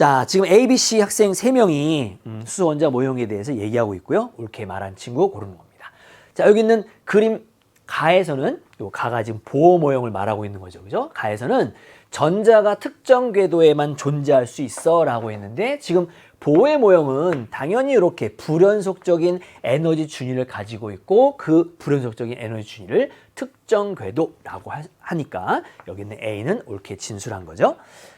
자, 지금 A, B, C 학생 3명이 음, 수소 원자 모형에 대해서 얘기하고 있고요. 옳게 말한 친구 고르는 겁니다. 자, 여기 있는 그림 가에서는 요 가가 지금 보호 모형을 말하고 있는 거죠. 그죠? 가에서는 전자가 특정 궤도에만 존재할 수 있어 라고 했는데 지금 보호의 모형은 당연히 이렇게 불연속적인 에너지 준위를 가지고 있고 그 불연속적인 에너지 준위를 특정 궤도라고 하- 하니까 여기 있는 A는 옳게 진술한 거죠.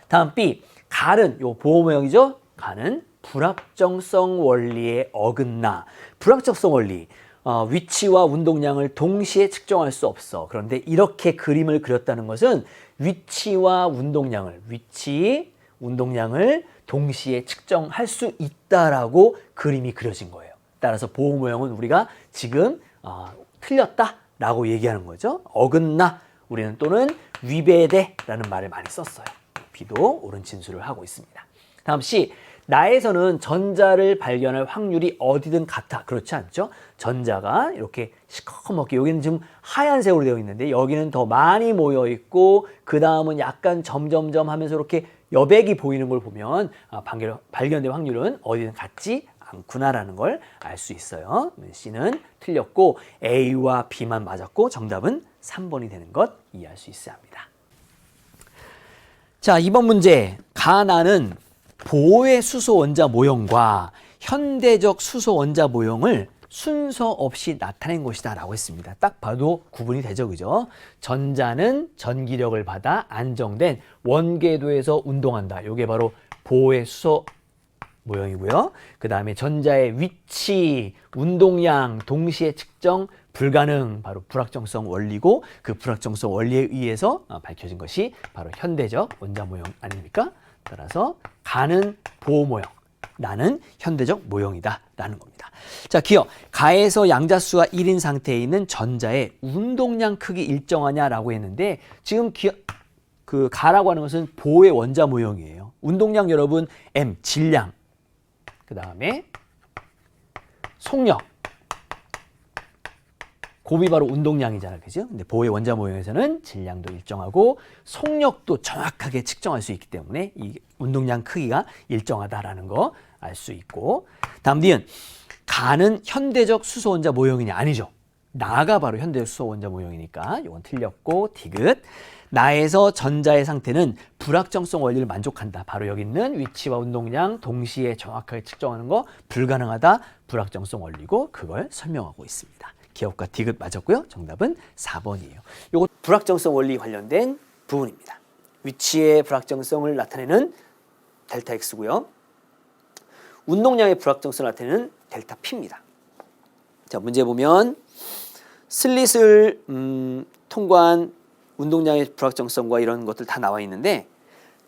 다음 B 갈은 요 보호 모형이죠. 갈은 불확정성 원리에 어긋나 불확정성 원리 어, 위치와 운동량을 동시에 측정할 수 없어. 그런데 이렇게 그림을 그렸다는 것은 위치와 운동량을 위치, 운동량을 동시에 측정할 수 있다라고 그림이 그려진 거예요. 따라서 보호 모형은 우리가 지금 어, 틀렸다라고 얘기하는 거죠. 어긋나 우리는 또는 위배돼라는 말을 많이 썼어요. B도 옳은 진술을 하고 있습니다. 다음 C. 나에서는 전자를 발견할 확률이 어디든 같아. 그렇지 않죠? 전자가 이렇게 시커멓게 여기는 지금 하얀색으로 되어 있는데 여기는 더 많이 모여 있고 그 다음은 약간 점점점 하면서 이렇게 여백이 보이는 걸 보면 아, 발견, 발견될 확률은 어디든 같지 않구나라는 걸 알 수 있어요. C는 틀렸고 A와 B만 맞았고 정답은 3번이 되는 것 이해할 수 있어야 합니다. 자, 이번 문제. 가나는 보호의 수소 원자 모형과 현대적 수소 원자 모형을 순서 없이 나타낸 것이다 라고 했습니다. 딱 봐도 구분이 되죠. 그죠? 전자는 전기력을 받아 안정된 원궤도에서 운동한다. 요게 바로 보호의 수소 모형이고요. 그 다음에 전자의 위치, 운동량 동시에 측정 불가능 바로 불확정성 원리고 그 불확정성 원리에 의해서 어, 밝혀진 것이 바로 현대적 원자 모형 아닙니까? 따라서 가는 보호 모형, 나는 현대적 모형이다 라는 겁니다. 자, 기억. 가에서 양자수가 1인 상태에 있는 전자의 운동량 크기 일정하냐라고 했는데 지금 기억 그 가라고 하는 것은 보호의 원자 모형이에요. 운동량 여러분 M 질량 그 다음에 속력 곱이 바로 운동량이잖아 그죠? 근데 보호의 원자 모형에서는 질량도 일정하고 속력도 정확하게 측정할 수 있기 때문에 이 운동량 크기가 일정하다라는 거 알 수 있고 다음 뒤은 가는 현대적 수소 원자 모형이냐 아니죠. 나가 바로 현대적 수소 원자 모형이니까 이건 틀렸고 디귿 나에서 전자의 상태는 불확정성 원리를 만족한다. 바로 여기 있는 위치와 운동량 동시에 정확하게 측정하는 거 불가능하다. 불확정성 원리고 그걸 설명하고 있습니다. 기억과 디귿 맞았고요. 정답은 4번이에요. 요거 불확정성 원리 관련된 부분입니다. 위치의 불확정성을 나타내는 델타 X고요. 운동량의 불확정성을 나타내는 델타 P입니다. 자, 문제 보면 슬릿을 음, 통과한 운동량의 불확정성과 이런 것들 다 나와 있는데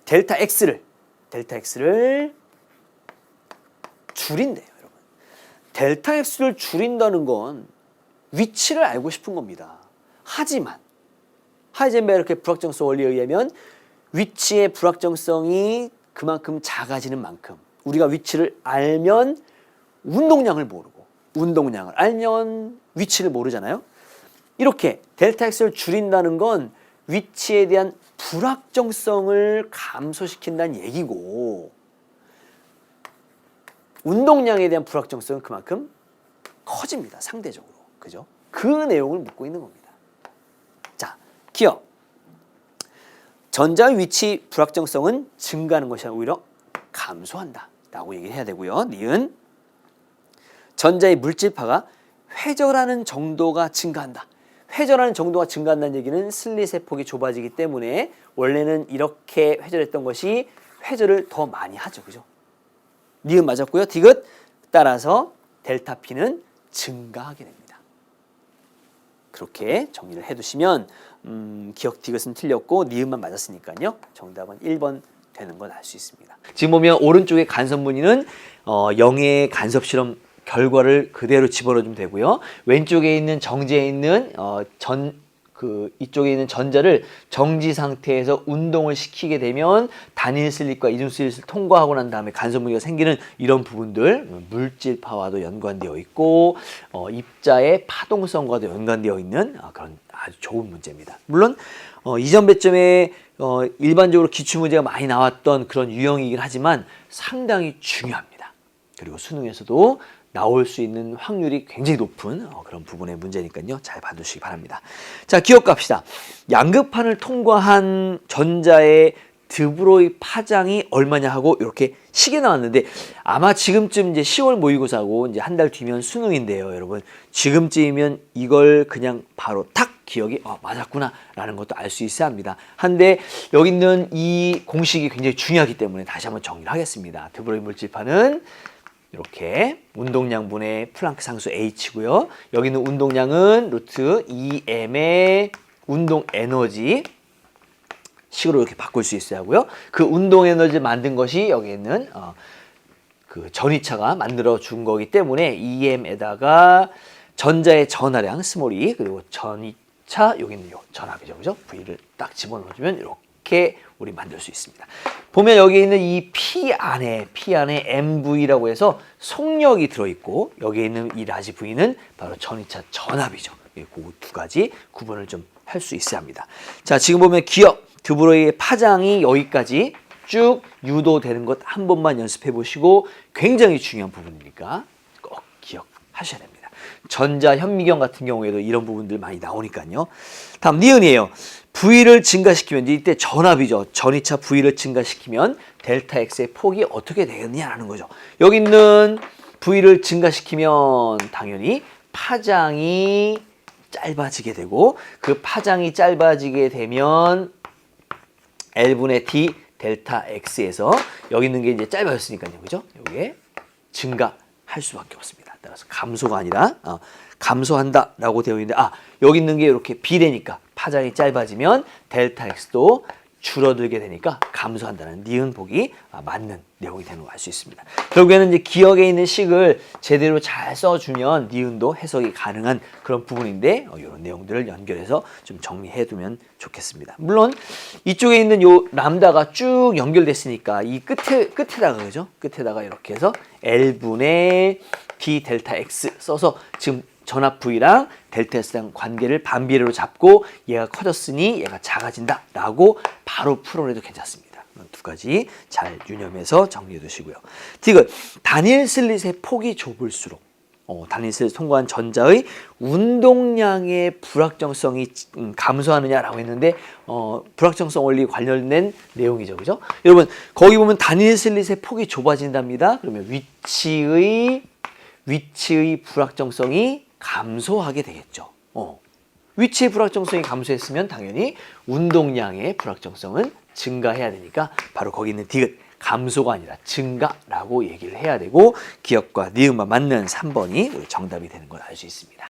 델타 X를 델타 X를 줄인대요, 여러분. 델타 X를 줄인다는 건 위치를 알고 싶은 겁니다. 하지만 하이젠베르크의 불확정성 원리에 의하면 위치의 불확정성이 그만큼 작아지는 만큼 우리가 위치를 알면 운동량을 모르고 운동량을 알면 위치를 모르잖아요. 이렇게 델타 X를 줄인다는 건 위치에 대한 불확정성을 감소시킨다는 얘기고 운동량에 대한 불확정성은 그만큼 커집니다. 상대적으로. 그죠? 그 내용을 묻고 있는 겁니다. 자, 기억. 전자의 위치 불확정성은 증가하는 것이 아니라 오히려 감소한다. 라고 얘기해야 되고요. 니은. 전자의 물질파가 회절하는 정도가 증가한다. 회절하는 정도가 증가한다는 얘기는 슬릿의 폭이 좁아지기 때문에 원래는 이렇게 회절했던 것이 회절을 더 많이 하죠. 그죠? 니은 맞았고요. 디귿 따라서 델타 P는 증가하게 됩니다. 그렇게 정리를 해두시면 음, 기억 디귿은 틀렸고 니은만 맞았으니까요. 정답은 1번 되는 건 알 수 있습니다. 지금 보면 오른쪽에 간섭 무늬는 어, 영의 간섭 실험 결과를 그대로 집어넣으면 되고요. 왼쪽에 있는 정지에 있는 어, 전 그 이쪽에 있는 전자를 정지 상태에서 운동을 시키게 되면 단일 슬릿과 이중 슬릿을 통과하고 난 다음에 간섭 무늬가 생기는 이런 부분들 물질파와도 연관되어 있고 어, 입자의 파동성과도 연관되어 있는 아, 그런 아주 좋은 문제입니다. 물론 어, 이전 배점에 어, 일반적으로 기출 문제가 많이 나왔던 그런 유형이긴 하지만 상당히 중요합니다. 그리고 수능에서도 나올 수 있는 확률이 굉장히 높은 어, 그런 부분의 문제니까요. 잘 봐두시기 바랍니다. 자, 기억 갑시다. 양극판을 통과한 전자의 드브로이 파장이 얼마냐 하고 이렇게 시계 나왔는데 아마 지금쯤 이제 10월 모의고사고 이제 한 달 뒤면 수능인데요, 여러분. 지금쯤이면 이걸 그냥 바로 탁 기억이 어, 맞았구나라는 것도 알 수 있어야 합니다. 한데 여기 있는 이 공식이 굉장히 중요하기 때문에 다시 한번 정리를 하겠습니다. 드브로이 물질파는 이렇게 운동량분의 플랑크 상수 h고요. 여기는 운동량은 루트 2m의 운동 에너지 식으로 이렇게 바꿀 수 있어야 하고요. 그 운동 에너지 만든 것이 여기 있는 어, 그 전위차가 만들어 준 거기 때문에 EM에다가 전자의 전하량 스몰이 그리고 전위차 여기는 요 전압이죠, 그죠? V를 딱 집어넣어 주면 이렇게 우리 만들 수 있습니다. 보면 여기 있는 이 P 안에 P 안에 MV라고 해서 속력이 들어 있고 여기 있는 이 라지 V는 바로 전위차 전압이죠. 그두 가지 구분을 좀 할 수 있어야 합니다. 자, 지금 보면 기억 드브로이의 파장이 여기까지 쭉 유도되는 것 한 번만 연습해 보시고 굉장히 중요한 부분이니까 꼭 기억하셔야 됩니다. 전자 현미경 같은 경우에도 이런 부분들 많이 나오니까요. 다음 니은이에요. V를 증가시키면 이때 전압이죠. 전이차 V를 증가시키면 델타 X의 폭이 어떻게 되겠느냐라는 거죠. 여기 있는 V를 증가시키면 당연히 파장이 짧아지게 되고 그 파장이 짧아지게 되면 L분의 D 델타 X에서 여기 있는 게 이제 짧아졌으니까요. 그죠? 이게 증가할 수밖에 없습니다. 따라서 감소가 아니라 어, 감소한다라고 되어 있는데 아 여기 있는 게 이렇게 비례니까 파장이 짧아지면 델타 X도 줄어들게 되니까 감소한다는 니은 보기 아, 맞는 내용이 되는 걸 알 수 있습니다. 결국에는 이제 기억에 있는 식을 제대로 잘 써주면 니은도 해석이 가능한 그런 부분인데 어, 이런 내용들을 연결해서 좀 정리해두면 좋겠습니다. 물론 이쪽에 있는 요 람다가 쭉 연결됐으니까 이 끝에 끝에다가 그죠? 끝에다가 이렇게 해서 L 분의 D 델타 X 써서 지금 전압 V랑 델타 S랑 관계를 반비례로 잡고 얘가 커졌으니 얘가 작아진다 라고 바로 풀어내도 괜찮습니다. 두 가지 잘 유념해서 정리해 두시고요. 디귿 단일 슬릿의 폭이 좁을수록 어, 단일 슬릿 통과한 전자의 운동량의 불확정성이 음, 감소하느냐라고 했는데 어, 불확정성 원리 관련된 내용이죠, 그죠? 여러분 거기 보면 단일 슬릿의 폭이 좁아진답니다. 그러면 위치의 위치의 불확정성이 감소하게 되겠죠. 어. 위치의 불확정성이 감소했으면 당연히 운동량의 불확정성은 증가해야 되니까 바로 거기 있는 디귿 감소가 아니라 증가라고 얘기를 해야 되고 기억과 니음만 맞는 3번이 우리 정답이 되는 걸 알 수 있습니다.